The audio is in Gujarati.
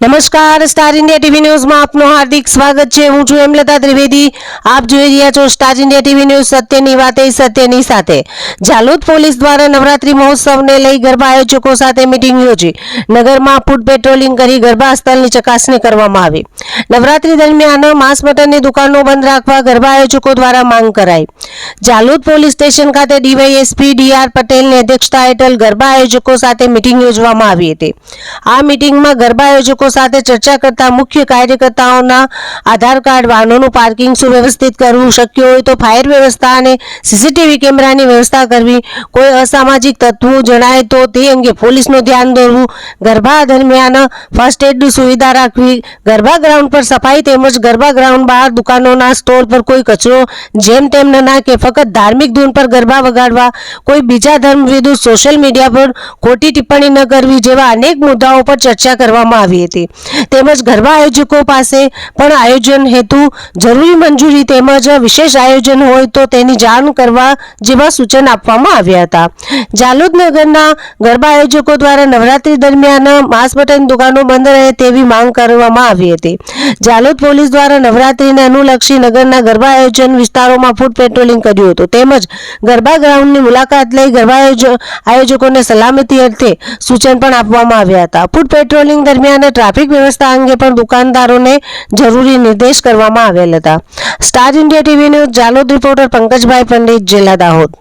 નમસ્કાર, સ્ટાર ઇન્ડિયા ટીવી ન્યૂઝમાં આપનું હાર્દિક સ્વાગત છે. હું છું હેમલતા ત્રિવેદી. આપ જોઈ રહ્યા છો સ્ટાર ઇન્ડિયા ટીવી ન્યૂઝ સત્યની વાતે, સત્યની સાથે. જાલોદ પોલીસ દ્વારા નવરાત્રી મહોત્સવને લઈ ગરબા આયોજકો સાથે મિટિંગ યોજી. નગરમાં ફૂડ પેટ્રોલિંગ કરી ગરબા સ્થળની ચકાસણી કરવામાં આવી. નવરાત્રી દરમિયાન માંસ મટનની દુકાનો બંધ રાખવા ગરબા આયોજકો દ્વારા માંગ કરાઈ. જાલોદ પોલીસ સ્ટેશન ખાતે ડીવાયએસપી ડીઆર પટેલની અધ્યક્ષતા હેઠળ ગરબા આયોજકો સાથે મિટિંગ યોજવામાં આવી હતી. આ મિટિંગમાં ગરબા આયોજકો સાથે ચર્ચા કરતા મુખ્ય કાર્યકર્તાઓના આધાર કાર્ડ, વાહનોનું પાર્કિંગ સુવ્યવસ્થિત કરવું શક્ય હોય તો ફાયર વ્યવસ્થા અને સીસીટીવી કેમેરાની વ્યવસ્થા કરવી કોઈ અસામાજિક તત્વો જણાય તો તે અંગે પોલીસનું ધ્યાન દોરવું, ગરબા દરમિયાન ફર્સ્ટ એડની સુવિધા રાખવી, ગરબા ગ્રાઉન્ડ પર સફાઈ તેમજ ગરબા ગ્રાઉન્ડ બહાર દુકાનોના સ્ટોલ પર કોઈ કચરો જેમ તેમ ન નાખે, ફક્ત ધાર્મિક ધૂન પર ગરબા વગાડવા, કોઈ બીજા ધર્મ વિરુદ્ધ સોશિયલ મીડિયા પર ખોટી ટિપ્પણી ન કરવી જેવા અનેક મુદ્દાઓ પર ચર્ચા કરવામાં આવી હતી. તેમજ ગરબા આયોજકો પાસે પણ આયોજન હેતુ જરૂરી મંજૂરી તેમજ વિશેષ આયોજન હોય તો તેની જાણ કરવા જેવા સૂચન આપવામાં આવ્યા હતા. જાલોદ નગરના ગરબા આયોજકો દ્વારા નવરાત્રી દરમિયાન માંસ મટન દુકાનો બંધ રહે તેવી માંગ કરવામાં આવી હતી. જાલોદ પોલીસ દ્વારા નવરાત્રીને અનુલક્ષી નગરના ગરબા આયોજન વિસ્તારોમાં ફૂડ પેટ્રોલિંગ કર્યું હતું. તેમજ ગરબા ગ્રાઉન્ડની મુલાકાત લઈ ગરબા આયોજ- આયોજકોને સલામતી અર્થે સૂચન પણ આપવામાં આવ્યા હતા. ફૂડ પેટ્રોલિંગ દરમિયાન ટ્રાફિક વ્યવસ્થા અંગે પણ દુકાનદારોને જરૂરી નિર્દેશ કરવામાં આવેલ હતા. Star India TV news, Jalod reporter Pankajbhai Pandit જિલ્લા દાહોદ.